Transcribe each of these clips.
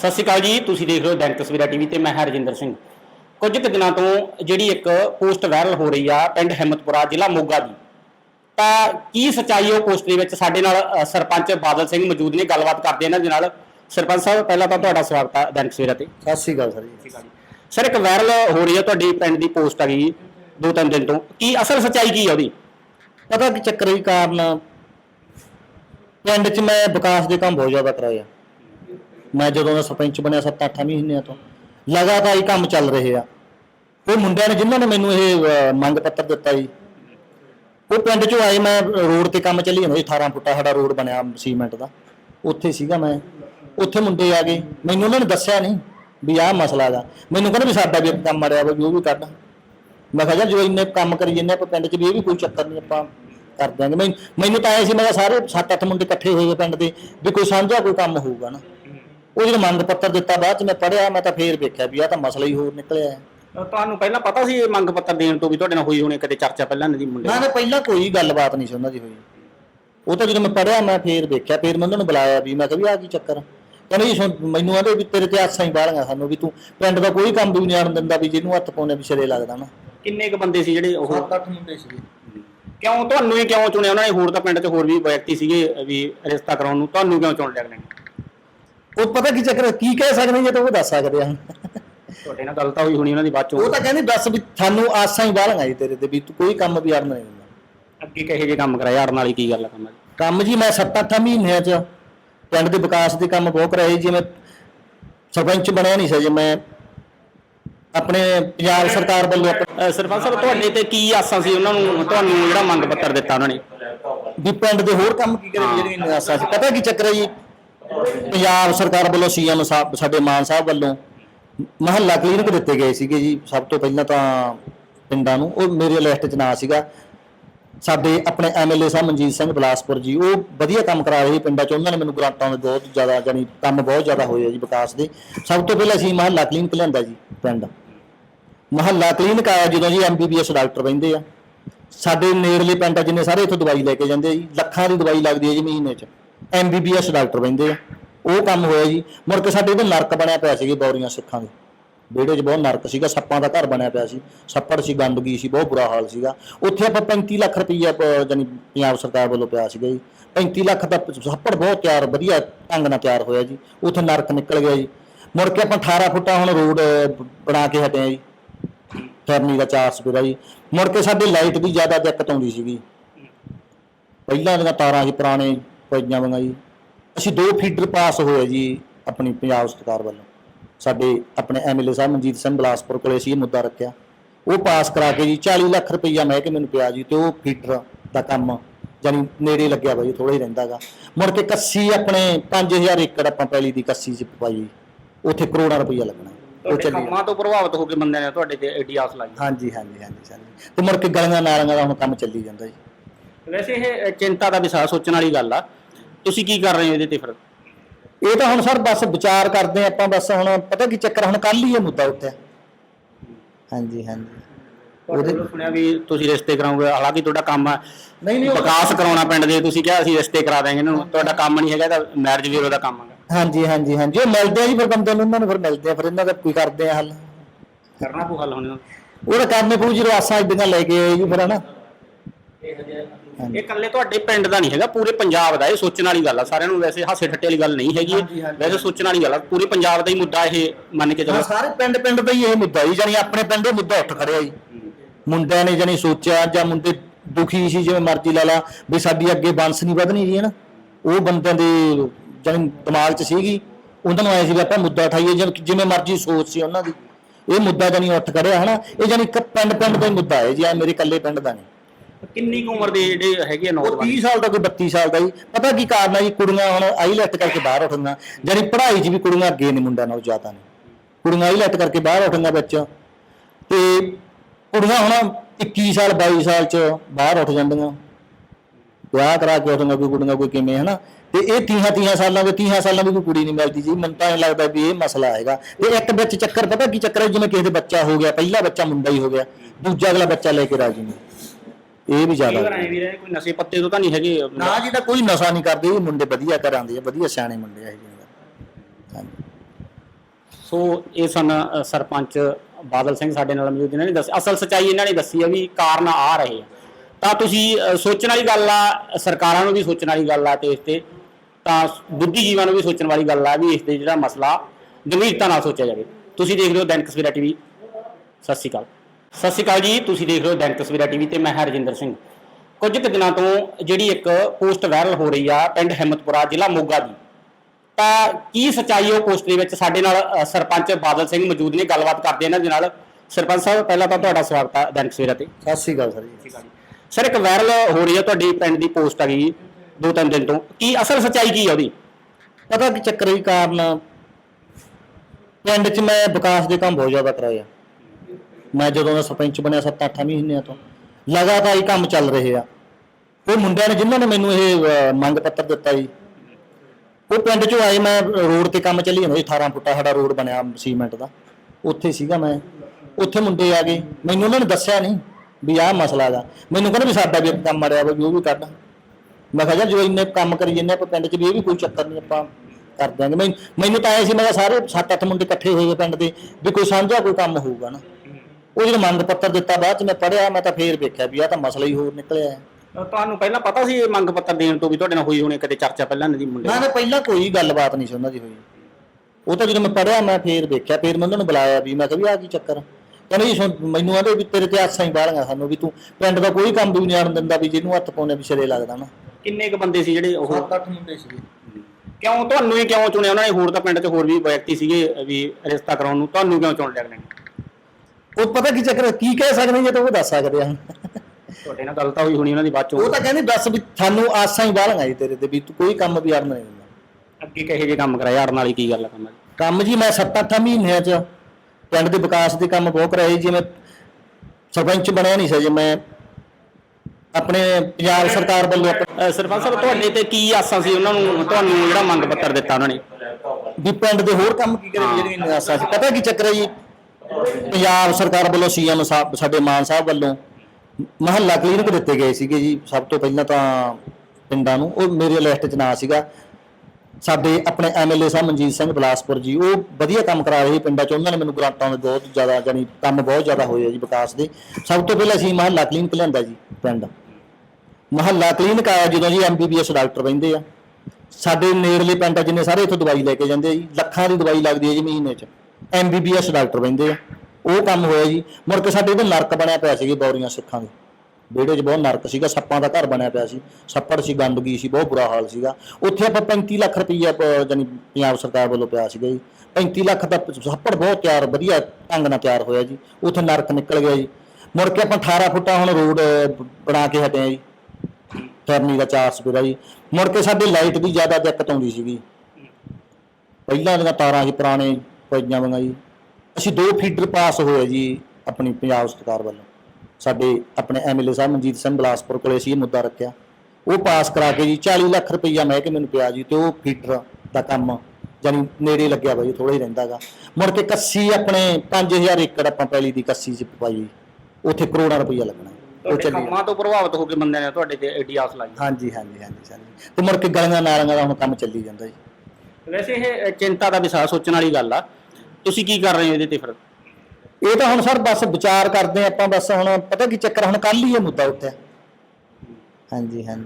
ਸਤਿ ਸ਼੍ਰੀ ਅਕਾਲ ਜੀ ਤੁਸੀਂ ਦੇਖ ਰਹੇ ਹੋ ਦੈਨਿਕ ਤਸਵੀਰਾਂ ਟੀਵੀ ਤੇ ਮੈਂ ਹਰਜਿੰਦਰ ਸਿੰਘ। ਕੁਝ ਕੁ ਦਿਨਾਂ ਤੋਂ ਜਿਹੜੀ ਇੱਕ ਪੋਸਟ ਵਾਇਰਲ ਹੋ ਰਹੀ ਆ ਪਿੰਡ ਹਿੰਮਤਪੁਰਾ ਜ਼ਿਲ੍ਹਾ ਮੋਗਾ ਦੀ। ਤਾਂ ਕੀ ਸਚਾਈ ਉਹ ਪੋਸਟ ਦੇ ਵਿੱਚ? ਸਾਡੇ ਨਾਲ ਸਰਪੰਚ ਬਾਦਲ ਸਿੰਘ ਮੌਜੂਦ ਨੇ ਗੱਲਬਾਤ ਕਰਦੇ ਇਹਨਾਂ ਦੇ ਨਾਲ। ਸਰਪੰਚ ਸਾਹਿਬ ਪਹਿਲਾਂ ਤਾਂ ਤੁਹਾਡਾ ਸਵਾਗਤ ਹੈ ਦੈਨਿਕ ਸਵੇਰਾ ਤੇ। ਸਤਿ ਸ਼੍ਰੀ ਅਕਾਲ ਸਰ ਜੀ। ਸਰ ਇੱਕ ਵਾਇਰਲ ਹੋ ਰਹੀ ਹੈ ਤੁਹਾਡੀ ਪਿੰਡ ਦੀ ਪੋਸਟ ਹੈਗੀ ਦੋ ਤਿੰਨ ਦਿਨ ਤੋਂ। ਕੀ ਅਸਲ ਸਚਾਈ ਕੀ ਹੈ ਉਹਦੀ? ਪਤਾ ਕੀ ਚੱਕਰ ਹੀ ਕਾਰਨ ਪਿੰਡ 'ਚ ਮੈਂ ਵਿਕਾਸ ਦੇ ਕੰਮ ਬਹੁਤ ਜ਼ਿਆਦਾ ਕਰਾਇਆ ਮੈਂ ਜਦੋਂ ਦਾ ਸਰਪੰਚ ਬਣਿਆ 7-8 ਮਹੀਨਿਆਂ ਤੋਂ ਲਗਾਤਾਰ ਹੀ ਕੰਮ ਚੱਲ ਰਹੇ ਆ। ਉਹ ਮੁੰਡਿਆਂ ਨੇ ਜਿਨ੍ਹਾਂ ਨੇ ਮੈਨੂੰ ਇਹ ਅਹ, ਮੰਗ ਪੱਤਰ ਦਿੱਤਾ ਜੀ ਉਹ ਪਿੰਡ 'ਚੋਂ ਆਏ ਮੈਂ ਰੋਡ ਤੇ ਕੰਮ ਚੱਲੀ ਜਾਂਦਾ ਸੀ 18 ਫੁੱਟਾ ਸਾਡਾ ਰੋਡ ਬਣਿਆ ਸੀਮੈਂਟ ਦਾ। ਉੱਥੇ ਸੀਗਾ ਮੈਂ ਉੱਥੇ ਮੁੰਡੇ ਆ ਗਏ। ਮੈਨੂੰ ਉਹਨਾਂ ਨੇ ਦੱਸਿਆ ਨਹੀਂ ਵੀ ਆਹ ਮਸਲਾ ਹੈਗਾ। ਮੈਨੂੰ ਕਹਿੰਦੇ ਵੀ ਸਾਡਾ ਵੀ ਇੱਕ ਕੰਮ ਅੜਿਆ ਵਾ ਵੀ ਉਹ ਵੀ ਕੱਢ ਮੈਂ ਕਿਹਾ ਜੀ ਜੋ ਇੰਨੇ ਕੰਮ ਕਰੀ ਜੰਨੇ ਆਪਾਂ ਪਿੰਡ 'ਚ ਵੀ ਇਹ ਵੀ ਕੋਈ ਚੱਕਰ ਨਹੀਂ ਆਪਾਂ ਕਰ ਦਿਆਂਗੇ। ਮੈਂ ਮੈਨੂੰ ਤਾਂ ਐ ਸੀ ਮੈਂ ਕਿਹਾ ਸਾਰੇ 7-8 ਮੁੰਡੇ ਇਕੱਠੇ ਹੋਏ ਹੋਏ ਪਿੰਡ ਦੇ ਵੀ ਕੋਈ ਸਾਂਝਾ ਕੋਈ ਕੰਮ ਹੋਊਗਾ ਨਾ। ਉਹ ਜਦੋਂ ਮੰਗ ਪੱਤਰ ਦਿੱਤਾ ਬਾਅਦ 'ਚ ਮੈਂ ਪੜਿਆ ਮੈਂ ਤਾਂ ਫੇਰ ਵੇਖਿਆ ਵੀ ਆਹ ਤਾਂ ਮਸਲਾ ਹੀ ਹੋਰ ਨਿਕਲਿਆ ਹੈ। ਤੁਹਾਨੂੰ ਪਹਿਲਾਂ ਪਤਾ ਸੀ ਇਹ ਮੰਗ ਪੱਤਰ ਦੇਣ ਤੋਂ ਵੀ ਤੁਹਾਡੇ ਨਾਲ ਹੋਈ ਹੋਣੀ ਕਿਤੇ ਚਰਚਾ ਪਹਿਲਾਂ ਦੀ ਮੁੰਡੇ ਨਾਲ? ਨਾ ਪਹਿਲਾਂ ਕੋਈ ਗੱਲਬਾਤ ਨਹੀਂ ਸੀ ਉਹਨਾਂ ਦੀ ਹੋਈ। ਉਹ ਤਾਂ ਜਦੋਂ ਮੈਂ ਪੜਿਆ ਮੈਂ ਫੇਰ ਵੇਖਿਆ ਫੇਰ ਮੈਂ ਉਹਨਾਂ ਨੂੰ ਬੁਲਾਇਆ ਵੀ ਮੈਂ ਕਿਹਾ ਵੀ ਆਹ ਕੀ ਚੱਕਰ ਆ? ਕਹਿੰਦੇ ਜੀ ਸੁਣ ਮੈਨੂੰ ਆਂਦੇ ਵੀ ਤੇਰੇ ਤੇ ਆਸਾਂ ਹੀ ਬਾਹਲੀਆਂ ਸਾਨੂੰ ਵੀ ਤੂੰ ਪਿੰਡ ਦਾ ਕੋਈ ਕੰਮ ਵੀ ਨਹੀਂ ਆਣ ਦਿੰਦਾ ਵੀ ਜਿਹਨੂੰ ਹੱਥ ਪਾਉਣੇ ਵੀ ਸਿਰੇ ਲੱਗਦਾ ਨਾ। ਕਿੰਨੇ ਕ ਬੰਦੇ ਸੀ ਜਿਹੜੇ ਉਹ? 7-8 ਮੁੰਡੇ ਸੀਗੇ। ਕਿਉਂ ਤੁਹਾਨੂੰ ਹੀ ਕਿਉਂ ਚੁਣਿਆ ਉਹਨਾਂ ਨੇ? ਹੋਰ ਤਾਂ ਪਿੰਡ 'ਚ ਹੋਰ ਵੀ ਵਿਅਕਤੀ ਸੀਗੇ ਵੀ ਰਿਸ਼ਤਾ ਕਰਾਉਣ ਨੂੰ ਤੁਹਾਨੂੰ ਕਿਉਂ ਚੁਣ ਲਿਆ ਨੇ ਉਹ ਪਤਾ ਕੀ ਚੱਕਰ ਕੀ ਕਹਿ ਸਕਦੇ ਜੇ ਤਾਂ ਉਹ ਦੱਸ ਸਕਦੇ ਆ ਤੁਹਾਡੇ ਨਾਲ ਗੱਲ ਤਾਂ ਹੋਈ ਹੋਣੀ ਉਹਨਾਂ ਦੀ ਬਾਅਦ ਚੋਂ। ਉਹ ਤਾਂ ਕਹਿੰਦੇ ਦੱਸ ਵੀ ਸਾਨੂੰ ਆਸਾਂ ਹੀ ਬਾਹਲੀਆਂ ਜੀ ਤੇਰੇ ਤੇ ਵੀ ਤੂੰ ਕੋਈ ਕੰਮ ਵੀ ਅੜਨ ਨਹੀਂ। ਦਿੰਦਾ ਅੱਗੇ ਕਹੇ ਜੇ ਕੰਮ ਕਰਾਇਆ ਨਾਲ ਹੀ ਕੀ ਗੱਲ ਆ ਕੰਮ ਦੀ? ਕੰਮ ਜੀ ਮੈਂ 7-8 ਮਹੀਨਿਆਂ 'ਚ ਪਿੰਡ ਦੇ ਵਿਕਾਸ ਦੇ ਕੰਮ ਬਹੁਤ ਕਰਾਏ ਜਿਵੇਂ ਸਰਪੰਚ ਬਣਿਆ ਨਹੀਂ ਸੀ ਜੇ ਮੈਂ ਆਪਣੇ ਪੰਜਾਬ ਸਰਕਾਰ ਵੱਲੋਂ ਸਰਪੰਚ ਸਾਹਿਬ ਤੁਹਾਡੇ ਤੇ ਕੀ ਆਸਾਂ ਸੀ ਉਹਨਾਂ ਨੂੰ? ਤੁਹਾਨੂੰ ਜਿਹੜਾ ਮੰਗ ਪੱਤਰ ਦਿੱਤਾ ਉਹਨਾਂ ਨੇ? ਵੀ ਪਿੰਡ ਦੇ ਹੋਰ ਕੰਮ ਕੀ ਕਰੇ ਜਿਹੜੀਆਂ ਨਿਆਸਾਂ ਸੀ। ਪਤਾ ਕੀ ਚੱਕਰ ਹੈ ਜੀ? ਪੰਜਾਬ ਸਰਕਾਰ ਵੱਲੋਂ ਸੀਐਮ ਸਾਹਿਬ, ਸਾਡੇ ਮਾਨ ਸਾਹਿਬ ਵੱਲੋਂ ਮਹੱਲਾ ਕਲੀਨਿਕ ਦਿੱਤੇ ਗਏ ਸੀਗੇ ਜੀ। ਸਭ ਤੋਂ ਪਹਿਲਾਂ ਤਾਂ ਪਿੰਡਾਂ ਨੂੰ, ਉਹ ਮੇਰੇ ਲਿਸਟ 'ਚ ਨਾਂ ਸੀਗਾ। ਸਾਡੇ ਆਪਣੇ ਐਮਐਲਏ ਸਾਹਿਬ ਮਨਜੀਤ ਸਿੰਘ ਬਲਾਸਪੁਰ ਜੀ, ਉਹ ਵਧੀਆ ਕੰਮ ਕਰਾ ਰਹੇ ਸੀ ਪਿੰਡਾਂ 'ਚ। ਉਹਨਾਂ ਨੇ ਮੈਨੂੰ ਗ੍ਰਾਂਟਾਂ ਦੇ ਬਹੁਤ ਜ਼ਿਆਦਾ ਜਾਨੀ ਕੰਮ ਬਹੁਤ ਜ਼ਿਆਦਾ ਹੋਏ ਆ ਜੀ ਵਿਕਾਸ ਦੇ। ਸਭ ਤੋਂ ਪਹਿਲਾਂ ਅਸੀਂ ਮਹੱਲਾ ਕਲੀਨਿਕ ਲਿਆਂਦਾ ਜੀ ਪਿੰਡ। ਮਹੱਲਾ ਕਲੀਨਿਕ ਆਇਆ ਜਦੋਂ ਜੀ ਐਮਬੀਬੀਐਸ ਡਾਕਟਰ ਬੈਂਦੇ ਆ। ਸਾਡੇ ਨੇੜਲੇ ਪਿੰਡ ਆ ਜਿੰਨੇ ਸਾਰੇ ਇੱਥੋਂ ਦਵਾਈ ਲੈ ਕੇ ਜਾਂਦੇ ਆ ਜੀ। ਲੱਖਾਂ ਦੀ ਦਵਾਈ ਲੱਗਦੀ ਹੈ ਜੀ ਮਹੀਨੇ 'ਚ। ਐਮਬੀਬੀਐਸ ਡਾਕਟਰ ਬੈਂਦੇ ਆ। ਉਹ ਕੰਮ ਹੋਇਆ ਜੀ। ਮੁੜ ਕੇ ਸਾਡੇ ਇਹਦੇ ਨਰਕ ਬਣਿਆ ਪਿਆ ਸੀਗੇ ਬੌਰੀਆਂ ਸਿੱਖਾਂ ਦੇ। ਵਿਹੜੇ 'ਚ ਬਹੁਤ ਨਰਕ ਸੀਗਾ, ਸੱਪਾਂ ਦਾ ਘਰ ਬਣਿਆ ਪਿਆ ਸੀ। ਸੱਪੜ ਸੀ, ਗੰਦਗੀ ਸੀ, ਬਹੁਤ ਬੁਰਾ ਹਾਲ ਸੀਗਾ। ਉੱਥੇ ਆਪਾਂ 35 ਲੱਖ ਰੁਪਈਆ ਪ- ਜਾਣੀ ਪੰਜਾਬ ਸਰਕਾਰ ਵੱਲੋਂ ਪਿਆ ਸੀਗਾ ਜੀ। 35 ਲੱਖ ਦਾ ਸੱਪੜ ਬਹੁਤ ਤਿਆਰ, ਵਧੀਆ ਢੰਗ ਨਾਲ ਤਿਆਰ ਹੋਇਆ ਜੀ। ਉੱਥੇ ਨਰਕ ਨਿਕਲ ਗਿਆ ਜੀ। ਮੁੜ ਕੇ ਆਪਾਂ 18 ਫੁੱਟਾ ਹੁਣ ਰੋਡ ਬਣਾ ਕੇ ਹਟਿਆ ਜੀ। ਫੈਰਨੀ ਦਾ ਚਾਰ ਸਪੇਰਾ ਜੀ। ਮੁੜ ਕੇ ਸਾਡੇ ਲਾਈਟ ਦੀ ਜ਼ਿਆਦਾ ਦਿੱਕਤ ਆਉਂਦੀ ਸੀਗੀ। ਪਹਿਲਾਂ ਦੀਆਂ ਤਾਰਾਂ ਸੀ ਪੁਰਾਣੇ। ਪਈਆਂ ਵਾਂਗਾ ਜੀ। ਅਸੀਂ ਦੋ ਫੀਡਰ ਪਾਸ ਹੋਏ ਜੀ ਆਪਣੀ ਪੰਜਾਬ ਸਰਕਾਰ ਵੱਲੋਂ। ਸਾਡੇ ਆਪਣੇ ਐਮਐਲਏ ਸਾਹਿਬ ਮਨਜੀਤ ਸਿੰਘ ਬਲਾਸਪੁਰ ਕੋਲੇ ਸੀ ਇਹ ਮੁੱਦਾ ਰੱਖਿਆ। ਉਹ ਪਾਸ ਕਰਾ ਕੇ ਜੀ 40 ਲੱਖ ਰੁਪਈਆ ਮੈਂ ਕਿ ਮੈਨੂੰ ਪਿਆ ਜੀ ਤੇ ਉਹ ਫੀਡਰ ਦਾ ਕੰਮ ਜਾਨੀ ਨੇੜੇ ਲੱਗਿਆ ਜੀ ਥੋੜਾ ਹੀ ਰਹਿੰਦਾਗਾ ਮੁੜ ਕੇ ਕੱਸੀ ਆਪਣੇ 5000 ਏਕੜ ਆਪਾਂ ਪਹਿਲੀ ਦੀ ਕੱਸੀ ਚ ਪਾਈ ਉੱਥੇ ਕਰੋੜਾਂ ਰੁਪਈਆ ਲੱਗਣਾ। ਉਹ ਚੱਲੀ ਕੰਮਾਂ ਤੋਂ ਪ੍ਰਭਾਵਿਤ ਹੋ ਕੇ ਬੰਦਿਆਂ ਨੇ ਤੁਹਾਡੇ ਤੇ ਐਡੀ ਆਸ ਲਾਈ। ਹਾਂਜੀ ਹਾਂਜੀ ਹਾਂਜੀ ਹਾਂਜੀ। ਤੇ ਮੁੜ ਕੇ ਗਲੀਆਂ ਨਾਲੀਆਂ ਦਾ ਹੁਣ ਕੰਮ ਚੱਲੀ ਜਾਂਦਾ ਜੀ। ਵੈਸੇ ਇਹ ਚਿੰਤਾ ਦਾ ਵਿਸ਼ਾ ਸੋਚਣ ਵਾਲੀ ਗੱਲ ਆ। ਤੁਸੀਂ ਕੀ ਕਰ ਰਹੇ ਹੋ ਇਹਦੇ ਤੇ ਫਿਰ? ਇਹ ਤਾਂ ਹੁਣ ਸਰ ਬਸ ਵਿਚਾਰ ਕਰਦੇ ਆਪਾਂ ਬਸ ਹੁਣ ਪਤਾ ਕੀ ਚੱਕਰ ਹੁਣ ਕੱਲ ਹੀ ਇਹ ਮੁੱਦਾ ਉੱਠਿਆ। ਹਾਂਜੀ ਹਾਂਜੀ। ਉਹਦੇ ਸੁਣਿਆ ਵੀ ਤੁਸੀਂ ਰਿਸ਼ਤੇ ਕਰਾਓਗੇ ਹਾਲਾਂਕਿ ਤੁਹਾਡਾ ਕੰਮ ਆ ਨਹੀਂ ਨਹੀਂ ਉਹ- ਵਿਕਾਸ ਕਰਾਉਣਾ ਪਿੰਡ ਦੇ ਤੁਸੀਂ ਕਿਹਾ ਅਸੀਂ ਰਿਸ਼ਤੇ ਕਰਾ ਦਾਂਗੇ ਇਹਨਾਂ ਨੂੰ ਤੁਹਾਡਾ ਕੰਮ ਨਹੀਂ ਹੈਗਾ ਤਾਂ ਮੈਰਿਜ ਬਿਊਰੋ ਦਾ ਕੰਮ ਹੈਗਾ। ਹਾਂਜੀ ਹਾਂਜੀ ਹਾਂਜੀ ਉਹ ਮਿਲਦੇ ਆ ਜੀ ਫਿਰ ਬੰਦੇ ਨੂੰ ਉਹਨਾਂ ਨੂੰ ਫਿਰ ਮਿਲਦੇ ਆ ਫਿਰ ਇਹਨਾਂ ਦਾ ਕੋਈ ਕਰਦੇ ਆ ਹੱਲ। ਕਰਨਾ ਪਊ ਹੱਲ ਹੁਣ। ਉਹ ਤਾਂ ਕਰਨੇ ਪਊ ਇਦਾਂ ਲੈ ਕੇ ਆਏ ਜੀ ਫਿਰ ਹਨਾ। ਇਹ ਇਕੱਲੇ ਤੁਹਾਡੇ ਪਿੰਡ ਦਾ ਨਹੀਂ ਹੈਗਾ ਪੂਰੇ ਪੰਜਾਬ ਦਾ ਇਹ ਸੋਚਣ ਵਾਲੀ ਗੱਲ ਆ। ਸਾਰਿਆਂ ਨੂੰ ਵੈਸੇ ਹਾਸੇ ਠੱਟੇ ਵਾਲੀ ਗੱਲ ਨਹੀਂ ਹੈਗੀ ਹਾਂਜੀ, ਇਹ। ਹਾਂਜੀ। ਵੈਸੇ ਸੋਚਣ ਵਾਲੀ ਗੱਲ ਆ ਪੂਰੇ ਪੰਜਾਬ ਦਾ ਹੀ ਮੁੱਦਾ ਇਹ ਮੰਨ ਕੇ ਹਾਂ, ਚੱਲੋ ਸਾਰੇ ਪਿੰਡ ਪਿੰਡ ਦਾ ਹੀ ਇਹ ਮੁੱਦਾ ਜੀ ਜਾਨੀ ਆਪਣੇ ਪਿੰਡ ਦੇ ਮੁੱਦਾ ਉੱਠ ਖੜਿਆ ਜੀ। ਮੁੰਡਿਆਂ ਨੇ ਜਾਨੀ ਸੋਚਿਆ ਜਾਂ ਮੁੰਡੇ ਦੁਖੀ ਸੀ ਜਿਵੇਂ ਮਰਜ਼ੀ ਲਾ ਲਾ ਵੀ ਸਾਡੀ ਅੱਗੇ ਬੰਸ ਨਹੀਂ ਵਧਣੀ ਜੀ ਹਨਾ। ਉਹ ਬੰਦਿਆਂ ਦੇ ਜਾਨੀ ਦਿਮਾਗ 'ਚ ਸੀਗੀ। ਉਹਨਾਂ ਨੂੰ ਆਇਆ ਸੀ ਵੀ ਆਪਾਂ ਮੁੱਦਾ ਉਠਾਈਏ ਜਿਵੇਂ- ਜਿਵੇਂ ਮਰਜ਼ੀ ਸੋਚ ਸੀ ਉਹਨਾਂ ਦੀ। ਇਹ ਮੁੱਦਾ ਜਾਨੀ ਉੱਠ ਖੜਿਆ ਹਨਾ। ਇਹ ਜਾਨੀ ਇੱਕ ਪਿੰਡ ਪਿੰਡ ਦਾ ਹੀ ਮੁੱਦਾ ਹੈ ਜੀ ਆ ਮੇਰੇ ਇਕੱਲੇ ਪਿੰਡ ਦਾ ਨਹੀਂ। ਕਿੰਨੀ ਕੁ ਉਮਰ ਦੇ ਜਿਹੜੇ ਹੈਗੇ ਆ ਉਹ ਨੌਜਵਾਨ 30 ਸਾਲ ਦਾ ਕੋਈ 32 ਸਾਲ ਦਾ ਜੀ। ਪਤਾ ਕੀ ਕਾਰਨ ਹੈ ਜੀ, ਕੁੜੀਆਂ ਹੁਣ ਆਈਲੈਟ ਕਰਕੇ ਬਾਹਰ ਉੱਠੀਆਂ ਜਾਨੀ ਪੜ੍ਹਾਈ 'ਚ ਵੀ ਕੁੜੀਆਂ ਅੱਗੇ ਨੇ ਮੁੰਡਿਆਂ ਨਾਲੋਂ ਜ਼ਿਆਦਾ ਨੇ। ਕੁੜੀਆਂ ਆਈਲੈਟ ਕਰਕੇ ਬਾਹਰ ਉੱਠੀਆਂ ਵਿੱਚ। ਤੇ ਕੁੜੀਆਂ ਹੁਣ 21 ਸਾਲ 22 ਸਾਲ 'ਚ ਬਾਹਰ ਉੱਠ ਜਾਂਦੀਆਂ। ਵਿਆਹ ਕਰਾ ਕੇ ਉੱਠੀਆਂ ਕੋਈ ਕੁੜੀਆਂ ਕੋਈ ਕਿਵੇਂ, ਹਨਾ? ਤੇ ਇਹ 30 30 ਸਾਲਾਂ ਦੇ 30 ਸਾਲਾਂ ਦੀ ਕੋਈ ਕੁੜੀ ਨਹੀਂ ਮਿਲਦੀ ਜੀ। ਮੈਨੂੰ ਤਾਂ ਐਂ ਲੱਗਦਾ ਵੀ ਇਹ ਮਸਲਾ ਹੈਗਾ। ਤੇ ਇੱਕ ਵਿੱਚ ਚੱਕਰ, ਪਤਾ ਕੀ ਚੱਕਰ ਹੈ ਜਿਵੇਂ ਕਿਸੇ ਦੇ ਬੱਚਾ ਹੋ ਗਿਆ, ਪਹਿਲਾ ਬੱਚਾ ਮੁੰਡਾ ਹੀ ਹੋ ਗਿਆ। ਦੂਜਾ ਅਗਲਾ ਬੱਚਾ ਲੈ ਕੇ ਰਾਜੀ ਨਹੀਂ। ਇਹ ਵੀ ਜ਼ਿਆਦਾ ਘਰਾਂ ਵੀ ਰਹੇ ਕੋਈ ਨਸ਼ੇ ਪੱਤੇ ਤੋਂ ਤਾਂ ਨਹੀਂ ਹੈਗੇ ਨਾ ਜੀ ਤਾਂ ਕੋਈ ਨਸ਼ਾ ਨਹੀਂ ਕਰਦੇ ਇਹ ਮੁੰਡੇ ਵਧੀਆ ਘਰਾਂ ਦੇ ਆ ਵਧੀਆ ਸਿਆਣੇ ਮੁੰਡੇ ਆ ਇਹ ਹਾਂਜੀ। ਸੋ ਇਹ ਸਨ ਅ, ਸਰਪੰਚ ਬਾਦਲ ਸਿੰਘ ਸਾਡੇ ਨਾਲ ਮੌਜੂਦ ਇਹਨਾਂ ਨੇ ਦੱਸਿਆ ਅਸਲ ਸਚਾਈ ਇਹਨਾਂ ਨੇ ਦੱਸੀ ਹੈ ਵੀ ਕਾਰਨ ਆ ਰਹੇ ਆ। ਤਾਂ ਤੁਸੀਂ ਅ, ਸੋਚਣ ਵਾਲੀ ਗੱਲ ਆ ਸਰਕਾਰਾਂ ਨੂੰ ਵੀ ਸੋਚਣ ਵਾਲੀ ਗੱਲ ਆ ਤੇ ਇਸ ਤੇ ਤਾਂ ਬੁੱਧੀਜੀਵਾਂ ਨੂੰ ਵੀ ਸੋਚਣ ਵਾਲੀ ਗੱਲ ਆ ਵੀ ਇਸ ਤੇ ਜਿਹੜਾ ਮਸਲਾ ਗੰਭੀਰਤਾ ਨਾਲ ਸੋਚਿਆ ਜਾਵੇ। ਤੁਸੀਂ ਦੇਖ ਰਹੇ ਹੋ ਦੈਨਿਕ ਸਵੇਰਾ ਟੀਵੀ। ਸਤਿ ਸ਼੍ਰੀ ਅਕਾਲ। ਸਤਿ ਸ਼੍ਰੀ ਅਕਾਲ ਜੀ ਤੁਸੀਂ ਦੇਖ ਰਹੇ ਹੋ ਦੈਨਿਕ ਸਵੇਰਾ ਟੀਵੀ ਤੇ ਮੈਂ ਹਰਜਿੰਦਰ ਸਿੰਘ। ਕੁਝ ਕੁ ਦਿਨਾਂ ਤੋਂ ਜਿਹੜੀ ਇੱਕ ਪੋਸਟ ਵਾਇਰਲ ਹੋ ਰਹੀ ਆ ਪਿੰਡ ਹਿੰਮਤਪੁਰਾ ਜ਼ਿਲ੍ਹਾ ਮੋਗਾ ਦੀ। ਤਾਂ ਕੀ ਸਚਾਈ ਉਹ ਪੋਸਟ ਦੇ ਵਿੱਚ? ਸਾਡੇ ਨਾਲ ਸਰਪੰਚ ਬਾਦਲ ਸਿੰਘ ਮੌਜੂਦ ਨੇ ਗੱਲਬਾਤ ਕਰਦੇ ਇਹਨਾਂ ਦੇ ਨਾਲ। ਸਰਪੰਚ ਸਾਹਿਬ ਪਹਿਲਾਂ ਤਾਂ ਤੁਹਾਡਾ ਸਵਾਗਤ ਹੈ ਦੈਨਿਕ ਸਵੇਰਾ ਤੇ। ਸਤਿ ਸ੍ਰੀ ਅਕਾਲ ਸਰ ਜੀ। ਸਰ ਇੱਕ ਵਾਇਰਲ ਹੋ ਰਹੀ ਹੈ ਤੁਹਾਡੀ ਪਿੰਡ ਦੀ ਪੋਸਟ ਹੈਗੀ ਦੋ ਤਿੰਨ ਦਿਨ ਤੋਂ। ਕੀ ਅਸਲ ਸਚਾਈ ਕੀ ਹੈ ਉਹਦੀ? ਪਤਾ ਕੀ ਚੱਕਰ ਹੀ ਕਾਰਨ? ਪਿੰਡ 'ਚ ਮੈਂ ਵਿਕਾਸ ਦੇ ਕੰਮ ਬਹੁਤ ਜ਼ਿਆਦਾ ਕਰਾਇਆ ਮੈਂ ਜਦੋਂ ਦਾ ਸਰਪੰਚ ਬਣਿਆ 7-8 ਮਹੀਨਿਆਂ ਤੋਂ ਲਗਾਤਾਰ ਹੀ ਕੰਮ ਚੱਲ ਰਹੇ ਆ। ਉਹ ਮੁੰਡਿਆਂ ਨੇ ਜਿਨ੍ਹਾਂ ਨੇ ਮੈਨੂੰ ਇਹ ਅਹ, ਮੰਗ ਪੱਤਰ ਦਿੱਤਾ ਜੀ ਉਹ ਪਿੰਡ 'ਚੋਂ ਆਏ ਮੈਂ ਰੋਡ ਤੇ ਕੰਮ ਚੱਲੀ ਜਾਂਦਾ ਸੀ 18 ਫੁੱਟਾ ਸਾਡਾ ਰੋਡ ਬਣਿਆ ਸੀਮੈਂਟ ਦਾ। ਉੱਥੇ ਸੀਗਾ ਮੈਂ। ਉੱਥੇ ਮੁੰਡੇ ਆ ਗਏ। ਮੈਨੂੰ ਉਹਨਾਂ ਨੇ ਦੱਸਿਆ ਨਹੀਂ ਵੀ ਆਹ ਮਸਲਾ ਹੈਗਾ। ਮੈਨੂੰ ਕਹਿੰਦੇ ਵੀ ਸਾਡਾ ਵੀ ਇੱਕ ਕੰਮ ਅੜਿਆ ਵਾ ਵੀ ਉਹ ਵੀ ਕੱਢ ਮੈਂ ਕਿਹਾ ਜੀ ਜੋ ਇੰਨੇ ਕੰਮ ਕਰੀ ਜੰਨੇ ਆਪਾਂ ਪਿੰਡ 'ਚ ਵੀ ਇਹ ਵੀ ਕੋਈ ਚੱਕਰ ਨਹੀਂ ਆਪਾਂ ਕਰ ਦਿਆਂਗੇ। ਮੈਂ ਮੈਨੂੰ ਤਾਂ ਐ ਸੀ ਮੈਂ ਕਿਹਾ ਸਾਰੇ 7-8 ਮੁੰਡੇ ਇਕੱਠੇ ਹੋਏ ਹੋਏ ਪਿੰਡ ਦੇ ਵੀ ਕੋਈ ਸਾਂਝਾ ਕੋਈ ਕੰਮ ਹੋਊਗਾ ਨਾ। ਉਹ ਜਦੋਂ ਮੰਗ ਪੱਤਰ ਦਿੱਤਾ ਬਾਅਦ 'ਚ ਮੈਂ ਪੜਿਆ ਮੈਂ ਤਾਂ ਫੇਰ ਵੇਖਿਆ ਵੀ ਆਹ ਤਾਂ ਮਸਲਾ ਹੀ ਹੋਰ ਨਿਕਲਿਆ ਹੈ। ਤੁਹਾਨੂੰ ਪਹਿਲਾਂ ਪਤਾ ਸੀ ਇਹ ਮੰਗ ਪੱਤਰ ਦੇਣ ਤੋਂ ਵੀ ਤੁਹਾਡੇ ਨਾਲ ਹੋਈ ਹੋਣੀ ਕਦੇ ਚਰਚਾ ਪਹਿਲਾਂ ਦੀ ਮੁੰਡੇ ਨਾਲ? ਨਾ ਪਹਿਲਾਂ ਕੋਈ ਗੱਲਬਾਤ ਨਹੀਂ ਸੀ ਉਹਨਾਂ ਦੀ ਹੋਈ। ਉਹ ਤਾਂ ਜਦੋਂ ਮੈਂ ਪੜਿਆ ਮੈਂ ਫੇਰ ਵੇਖਿਆ ਫੇਰ ਮੈਂ ਉਹਨਾਂ ਨੂੰ ਬੁਲਾਇਆ ਵੀ ਮੈਂ ਕਿਹਾ ਵੀ ਆਹ ਕੀ ਚੱਕਰ ਕਹਿੰਦੇ ਜੀ ਸੁਣ- ਮੈਨੂੰ ਆਂਦੇ ਵੀ ਤੇਰੇ ਤੇ ਆਸਾਂ ਹੀ ਬਾਹਲੀਆਂ ਸਾਨੂੰ ਵੀ ਤੂੰ ਪਿੰਡ ਦਾ ਕੋਈ ਕੰਮ ਵੀ ਨਹੀਂ ਆਣ ਦਿੰਦਾ ਵੀ ਜਿਹਨੂੰ ਹੱਥ ਪਾਉਣੇ ਵੀ ਸਿਰੇ ਲੱਗਦਾ ਨਾ। ਕਿੰਨੇ ਕ ਬੰਦੇ ਸੀ ਜਿਹੜੇ ਉਹ? 7-8 ਮੁੰਡੇ ਸੀਗੇ। ਕਿਉਂ ਤੁਹਾਨੂੰ ਹੀ ਕਿਉਂ ਚੁਣਿਆ ਉਹਨਾਂ ਨੇ? ਹੋਰ ਤਾਂ ਪਿੰਡ 'ਚ ਹੋਰ ਵੀ ਵਿਅਕਤੀ ਸੀਗੇ ਵੀ ਰਿਸ਼ਤਾ ਕਰਾਉਣ ਨੂੰ ਤੁਹਾਨੂੰ ਕਿਉਂ ਚੁਣ ਲਿਆ ਨੇ ਉਹ ਪਤਾ ਕੀ ਚੱਕਰ ਹੈ, ਕੀ ਕਹਿ ਸਕਦੇ ਜੇ ਤਾਂ ਉਹ ਦੱਸ ਸਕਦੇ ਆ ਤੁਹਾਡੇ ਨਾਲ ਗੱਲ ਤਾਂ ਹੋਈ ਹੋਣੀ ਉਹਨਾਂ ਦੀ ਬਾਅਦ ਚੋਂ। ਉਹ ਤਾਂ ਕਹਿੰਦੇ ਦੱਸ ਵੀ ਸਾਨੂੰ ਆਸਾਂ ਹੀ ਬਾਹਲੀਆਂ ਜੀ ਤੇਰੇ ਤੇ ਵੀ ਤੂੰ ਕੋਈ ਕੰਮ ਵੀ ਅੜਨ ਨਹੀਂ। ਦਿੰਦਾ ਅੱਗੇ ਕਹੇ ਜੇ ਕੰਮ ਕਰਾਇਆ ਨਾਲ ਹੀ ਕੀ ਗੱਲ ਆ ਕੰਮ ਦੀ? ਕੰਮ ਜੀ ਮੈਂ 7-8 ਮਹੀਨਿਆਂ 'ਚ ਪਿੰਡ ਦੇ ਵਿਕਾਸ ਦੇ ਕੰਮ ਬਹੁਤ ਕਰਾਏ ਜਿਵੇਂ ਸਰਪੰਚ ਬਣਿਆ ਨਹੀਂ ਸੀ ਜੇ ਮੈਂ ਆਪਣੇ ਪੰਜਾਬ ਸਰਕਾਰ ਵੱਲੋਂ ਅਹ ਸਰਪੰਚ ਸਾਹਿਬ ਤੁਹਾਡੇ ਤੇ ਕੀ ਆਸਾਂ ਸੀ ਉਹਨਾਂ ਨੂੰ? ਤੁਹਾਨੂੰ ਜਿਹੜਾ ਮੰਗ ਪੱਤਰ ਦਿੱਤਾ ਉਹਨਾਂ ਨੇ? ਵੀ ਪਿੰਡ ਦੇ ਹੋਰ ਕੰਮ ਕੀ ਕਰੇ ਜਿਹੜੀਆਂ ਨਿਆਸਾਂ ਸੀ। ਪਤਾ ਕੀ ਚੱਕਰ ਹੈ ਜੀ? ਪੰਜਾਬ ਸਰਕਾਰ ਵੱਲੋਂ ਸੀਐਮ ਸਾਹਿਬ, ਸਾਡੇ ਮਾਨ ਸਾਹਿਬ ਵੱਲੋਂ ਮਹੱਲਾ ਕਲੀਨਿਕ ਦਿੱਤੇ ਗਏ ਸੀਗੇ ਜੀ। ਸਭ ਤੋਂ ਪਹਿਲਾਂ ਤਾਂ ਪਿੰਡਾਂ ਨੂੰ, ਉਹ ਮੇਰੇ ਲਿਸਟ 'ਚ ਨਾਂ ਸੀਗਾ। ਸਾਡੇ ਆਪਣੇ ਐਮਐਲਏ ਸਾਹਿਬ ਮਨਜੀਤ ਸਿੰਘ ਬਲਾਸਪੁਰ ਜੀ, ਉਹ ਵਧੀਆ ਕੰਮ ਕਰਾ ਰਹੇ ਸੀ ਪਿੰਡਾਂ 'ਚ। ਉਹਨਾਂ ਨੇ ਮੈਨੂੰ ਗ੍ਰਾਂਟਾਂ ਦੇ ਬਹੁਤ ਜ਼ਿਆਦਾ ਜਾਨੀ ਕੰਮ ਬਹੁਤ ਜ਼ਿਆਦਾ ਹੋਏ ਆ ਜੀ ਵਿਕਾਸ ਦੇ। ਸਭ ਤੋਂ ਪਹਿਲਾਂ ਅਸੀਂ ਮਹੱਲਾ ਕਲੀਨਿਕ ਲਿਆਂਦਾ ਜੀ ਪਿੰਡ। ਮਹੱਲਾ ਕਲੀਨਿਕ ਆਇਆ ਜਦੋਂ ਜੀ ਐਮਬੀਬੀਐਸ ਡਾਕਟਰ ਬਹਿੰਦੇ ਆ। ਸਾਡੇ ਨੇੜਲੇ ਪਿੰਡ ਜਿੰਨੇ ਸਾਰੇ ਇੱਥੋਂ ਦਵਾਈ ਲੈ ਕੇ ਜਾਂਦੇ ਆ ਜੀ। ਲੱਖਾਂ ਦੀ ਦਵਾਈ ਲੱਗਦੀ ਹੈ ਜੀ ਮਹੀਨੇ 'ਚ। ਐਮਬੀਬੀਐਸ ਡਾਕਟਰ ਬਹਿੰਦੇ ਆ। ਉਹ ਕੰਮ ਹੋਇਆ ਜੀ। ਮੁੜ ਕੇ ਸਾਡੇ ਇਹਦੇ ਨਰਕ ਬਣਿਆ ਪਿਆ ਸੀ ਬੌਰੀਆਂ ਸਿੱਖਾਂ ਦੇ। ਵਿਹੜੇ 'ਚ ਬਹੁਤ ਨਰਕ ਸੀਗਾ, ਸੱਪਾਂ ਦਾ ਘਰ ਬਣਿਆ ਪਿਆ ਸੀ। ਸੱਪੜ ਸੀ, ਗੰਦਗੀ ਸੀ, ਬਹੁਤ ਬੁਰਾ ਹਾਲ ਸੀਗਾ। ਉੱਥੇ ਆਪਾਂ 35 ਲੱਖ ਰੁਪਈਆ ਪ- ਜਾਣੀ ਪੰਜਾਬ ਸਰਕਾਰ ਵੱਲੋਂ ਪਿਆ ਸੀਗਾ ਜੀ। 35 ਲੱਖ ਦਾ ਸੱਪੜ ਬਹੁਤ ਤਿਆਰ, ਵਧੀਆ ਢੰਗ ਨਾਲ ਤਿਆਰ ਹੋਇਆ ਜੀ। ਉੱਥੇ ਨਰਕ ਨਿਕਲ ਗਿਆ ਜੀ। ਮੁੜ ਕੇ ਆਪਾਂ 18 ਫੁੱਟਾ ਹੁਣ ਰੋਡ ਬਣਾ ਕੇ ਹਟਿਆ ਜੀ। ਫੈਰਨੀ ਦਾ ਚਾਰ ਸਪੇਰਾ ਜੀ। ਮੁੜ ਕੇ ਸਾਡੇ ਲਾਈਟ ਦੀ ਜ਼ਿਆਦਾ ਦਿੱਕਤ ਆਉਂਦੀ ਸੀਗੀ। ਪਹਿਲਾਂ ਦੀਆਂ ਤਾਰਾਂ ਸੀ ਪੁਰਾਣੇ। ਪਈਆਂ ਵਾਂਗਾ ਜੀ। ਅਸੀਂ ਦੋ ਫੀਡਰ ਪਾਸ ਹੋਏ ਜੀ ਆਪਣੀ ਪੰਜਾਬ ਸਰਕਾਰ ਵੱਲੋਂ। ਸਾਡੇ ਆਪਣੇ ਐਮਐਲਏ ਸਾਹਿਬ ਮਨਜੀਤ ਸਿੰਘ ਬਲਾਸਪੁਰ ਕੋਲੇ ਸੀ ਇਹ ਮੁੱਦਾ ਰੱਖਿਆ। ਉਹ ਪਾਸ ਕਰਾ ਕੇ ਜੀ 40 ਲੱਖ ਰੁਪਈਆ ਮੈਂ ਕਿ ਮੈਨੂੰ ਪਿਆ ਜੀ ਤੇ ਉਹ ਫੀਡਰ ਦਾ ਕੰਮ ਜਾਨੀ ਨੇੜੇ ਲੱਗਿਆ ਜੀ ਥੋੜਾ ਹੀ ਰਹਿੰਦਾਗਾ ਮੁੜ ਕੇ ਕੱਸੀ ਆਪਣੇ 5000 ਏਕੜ ਆਪਾਂ ਪਹਿਲੀ ਦੀ ਕੱਸੀ ਚ ਪਾਈ ਉੱਥੇ ਕਰੋੜਾਂ ਰੁਪਈਆ ਲੱਗਣਾ। ਉਹ ਚੱਲੀ ਕੰਮਾਂ ਤੋਂ ਪ੍ਰਭਾਵਿਤ ਹੋ ਕੇ ਬੰਦਿਆਂ ਨੇ ਤੁਹਾਡੇ ਤੇ ਐਡੀ ਆਸ ਲਾਈ। ਹਾਂਜੀ ਹਾਂਜੀ ਹਾਂਜੀ ਹਾਂਜੀ। ਤੇ ਮੁੜ ਕੇ ਗਲੀਆਂ ਨਾਲੀਆਂ ਦਾ ਹੁਣ ਕੰਮ ਚੱਲੀ ਜਾਂਦਾ ਜੀ। ਵੈਸੇ ਇਹ ਚਿੰਤਾ ਦਾ ਵਿਸ਼ਾ ਸੋਚਣ ਵਾਲੀ ਗੱਲ ਆ। ਤੁਸੀਂ ਕੀ ਕਰ ਰਹੇ ਹੋ ਇਹਦੇ ਤੇ ਫਿਰ? ਇਹ ਤਾਂ ਹੁਣ ਸਰ ਬਸ ਵਿਚਾਰ ਕਰਦੇ ਆਪਾਂ ਬਸ ਹੁਣ ਪਤਾ ਕੀ ਚੱਕਰ ਹੁਣ ਕੱਲ ਹੀ ਇਹ ਮੁੱਦਾ ਉੱਠਿਆ। ਹਾਂਜੀ ਹਾਂਜੀ।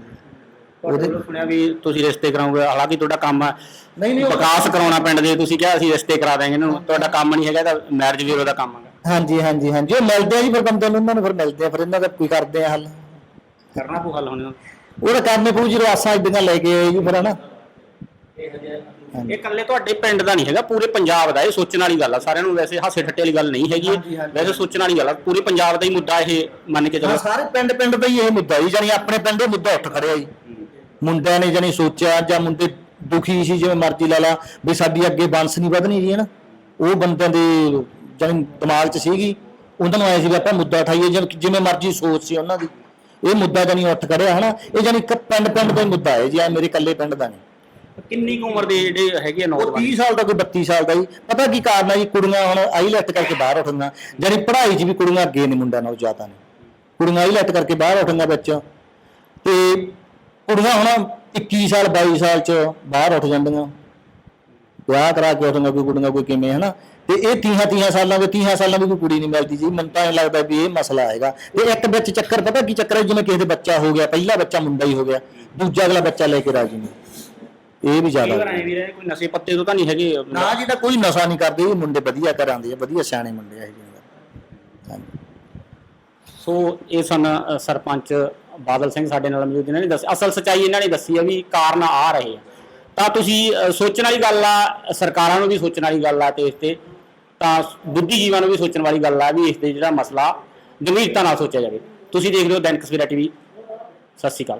ਉਹਦੇ ਸੁਣਿਆ ਵੀ ਤੁਸੀਂ ਰਿਸ਼ਤੇ ਕਰਾਓਗੇ ਹਾਲਾਂਕਿ ਤੁਹਾਡਾ ਕੰਮ ਆ ਨਹੀਂ ਨਹੀਂ ਉਹ- ਵਿਕਾਸ ਕਰਾਉਣਾ ਪਿੰਡ ਦੇ ਤੁਸੀਂ ਕਿਹਾ ਅਸੀਂ ਰਿਸ਼ਤੇ ਕਰਾ ਦਾਂਗੇ ਇਹਨਾਂ ਨੂੰ ਤੁਹਾਡਾ ਕੰਮ ਨਹੀਂ ਹੈਗਾ ਤਾਂ ਮੈਰਿਜ ਬਿਊਰੋ ਦਾ ਕੰਮ ਹੈਗਾ। ਹਾਂਜੀ ਹਾਂਜੀ ਹਾਂਜੀ ਉਹ ਮਿਲਦੇ ਆ ਜੀ ਫਿਰ ਬੰਦੇ ਨੂੰ ਉਹਨਾਂ ਨੂੰ ਫਿਰ ਮਿਲਦੇ ਆ ਫਿਰ ਇਹਨਾਂ ਦਾ ਕੋਈ ਕਰਦੇ ਆ ਹੱਲ। ਕਰਨਾ ਪਊ ਹੱਲ ਹੁਣ। ਉਹ ਤਾਂ ਕਰਨੇ ਪਊ ਇਦਾਂ ਲੈ ਕੇ ਆਏ ਜੀ ਫਿਰ ਹਨਾ। ਇਹ ਇਕੱਲੇ ਤੁਹਾਡੇ ਪਿੰਡ ਦਾ ਨਹੀਂ ਹੈਗਾ ਪੂਰੇ ਪੰਜਾਬ ਦਾ ਇਹ ਸੋਚਣ ਵਾਲੀ ਗੱਲ ਆ। ਸਾਰਿਆਂ ਨੂੰ ਵੈਸੇ ਹਾਸੇ ਠੱਟੇ ਵਾਲੀ ਗੱਲ ਨਹੀਂ ਹੈਗੀ ਹਾਂਜੀ, ਇਹ। ਹਾਂਜੀ। ਵੈਸੇ ਸੋਚਣ ਵਾਲੀ ਗੱਲ ਆ ਪੂਰੇ ਪੰਜਾਬ ਦਾ ਹੀ ਮੁੱਦਾ ਇਹ ਮੰਨ ਕੇ ਹਾਂ, ਚੱਲੋ ਸਾਰੇ ਪਿੰਡ ਪਿੰਡ ਦਾ ਹੀ ਇਹ ਮੁੱਦਾ ਜੀ ਜਾਨੀ ਆਪਣੇ ਪਿੰਡ ਦੇ ਮੁੱਦਾ ਉੱਠ ਖੜਿਆ ਜੀ। ਮੁੰਡਿਆਂ ਨੇ ਜਾਨੀ ਸੋਚਿਆ ਜਾਂ ਮੁੰਡੇ ਦੁਖੀ ਸੀ ਜਿਵੇਂ ਮਰਜ਼ੀ ਲਾ ਲਾ ਵੀ ਸਾਡੀ ਅੱਗੇ ਬੰਸ ਨਹੀਂ ਵਧਣੀ ਜੀ ਹਨਾ। ਉਹ ਬੰਦਿਆਂ ਦੇ ਜਾਨੀ ਦਿਮਾਗ 'ਚ ਸੀਗੀ। ਉਹਨਾਂ ਨੂੰ ਆਇਆ ਸੀ ਵੀ ਆਪਾਂ ਮੁੱਦਾ ਉਠਾਈਏ ਜਿਵੇਂ- ਜਿਵੇਂ ਮਰਜ਼ੀ ਸੋਚ ਸੀ ਉਹਨਾਂ ਦੀ। ਇਹ ਮੁੱਦਾ ਜਾਨੀ ਉੱਠ ਖੜਿਆ ਹਨਾ। ਇਹ ਜਾਨੀ ਇੱਕ ਪਿੰਡ ਪਿੰਡ ਦਾ ਹੀ ਮੁੱਦਾ ਹੈ ਜੀ ਆ ਮੇਰੇ ਇਕੱਲੇ ਪਿੰਡ ਦਾ ਨਹੀਂ। ਕਿੰਨੀ ਕੁ ਉਮਰ ਦੇ ਜਿਹੜੇ ਹੈਗੇ ਆ ਉਹ ਨੌਜਵਾਨ 30 ਸਾਲ ਦਾ ਕੋਈ 32 ਸਾਲ ਦਾ ਜੀ। ਪਤਾ ਕੀ ਕਾਰਨ ਹੈ ਜੀ, ਕੁੜੀਆਂ ਹੁਣ ਆਈਲੈਟ ਕਰਕੇ ਬਾਹਰ ਉੱਠੀਆਂ ਜਾਨੀ ਪੜ੍ਹਾਈ 'ਚ ਵੀ ਕੁੜੀਆਂ ਅੱਗੇ ਨੇ ਮੁੰਡਿਆਂ ਨਾਲੋਂ ਜ਼ਿਆਦਾ ਨੇ। ਕੁੜੀਆਂ ਆਈਲੈਟ ਕਰਕੇ ਬਾਹਰ ਉੱਠੀਆਂ ਵਿੱਚ। ਤੇ ਕੁੜੀਆਂ ਹੁਣ 21 ਸਾਲ 22 ਸਾਲ 'ਚ ਬਾਹਰ ਉੱਠ ਜਾਂਦੀਆਂ। ਵਿਆਹ ਕਰਾ ਕੇ ਆਉਂਗਾ ਕੋਈ ਕੁੜੀਆਂ ਕੋਈ ਕਿਵੇਂ, ਹਨਾ? ਤੇ ਇਹ ਤੀਹਾਂ ਤੀਹਾਂ ਸਾਲਾਂ ਦੇ ਤੀਹਾਂ ਸਾਲਾਂ ਦੀ ਕੋਈ ਕੁੜੀ ਨਹੀਂ ਮਿਲਦੀ ਜੀ। ਮੈਨੂੰ ਤਾਂ ਐਂ ਲੱਗਦਾ ਵੀ ਇਹ ਮਸਲਾ ਹੈਗਾ। ਤੇ ਇੱਕ ਵਿੱਚ ਚੱਕਰ, ਪਤਾ ਕੀ ਚੱਕਰ ਹੈ ਜਿਵੇਂ ਕਿਸੇ ਦੇ ਬੱਚਾ ਹੋ ਗਿਆ, ਪਹਿਲਾ ਬੱਚਾ ਮੁੰਡਾ ਹੀ ਹੋ ਗਿਆ। ਦੂਜਾ ਅਗਲਾ ਬੱਚਾ ਲੈ ਕੇ ਰਾਜੀ ਨਹੀਂ। ਇਹ ਵੀ ਜ਼ਿਆਦਾ ਘਰਾਂ ਵੀ ਰਹੇ ਕੋਈ ਨਸ਼ੇ ਪੱਤੇ ਤੋਂ ਤਾਂ ਨਹੀਂ ਹੈਗੇ ਨਾ ਜੀ ਤਾਂ ਕੋਈ ਨਸ਼ਾ ਨਹੀਂ ਕਰਦੇ ਇਹ ਮੁੰਡੇ ਵਧੀਆ ਘਰਾਂ ਦੇ ਆ ਵਧੀਆ ਸਿਆਣੇ ਮੁੰਡੇ ਆ ਇਹ ਹਾਂਜੀ। ਸੋ ਇਹ ਸਨ ਅ, ਸਰਪੰਚ ਬਾਦਲ ਸਿੰਘ ਸਾਡੇ ਨਾਲ ਮੌਜੂਦ ਇਹਨਾਂ ਨੇ ਦੱਸਿਆ ਅਸਲ ਸਚਾਈ ਇਹਨਾਂ ਨੇ ਦੱਸੀ ਹੈ ਵੀ ਕਾਰਨ ਆ ਰਹੇ ਆ। ਤਾਂ ਤੁਸੀਂ ਅ, ਸੋਚਣ ਵਾਲੀ ਗੱਲ ਆ ਸਰਕਾਰਾਂ ਨੂੰ ਵੀ ਸੋਚਣ ਵਾਲੀ ਗੱਲ ਆ ਤੇ ਇਸ ਤੇ ਤਾਂ ਬੁੱਧੀਜੀਵਾਂ ਨੂੰ ਵੀ ਸੋਚਣ ਵਾਲੀ ਗੱਲ ਆ ਵੀ ਇਸ ਤੇ ਜਿਹੜਾ ਮਸਲਾ ਗੰਭੀਰਤਾ ਨਾਲ ਸੋਚਿਆ ਜਾਵੇ। ਤੁਸੀਂ ਦੇਖ ਰਹੇ ਹੋ ਦੈਨਿਕ ਸਵੇਰਾ ਟੀਵੀ। ਸਤਿ ਸ਼੍ਰੀ ਅਕਾਲ।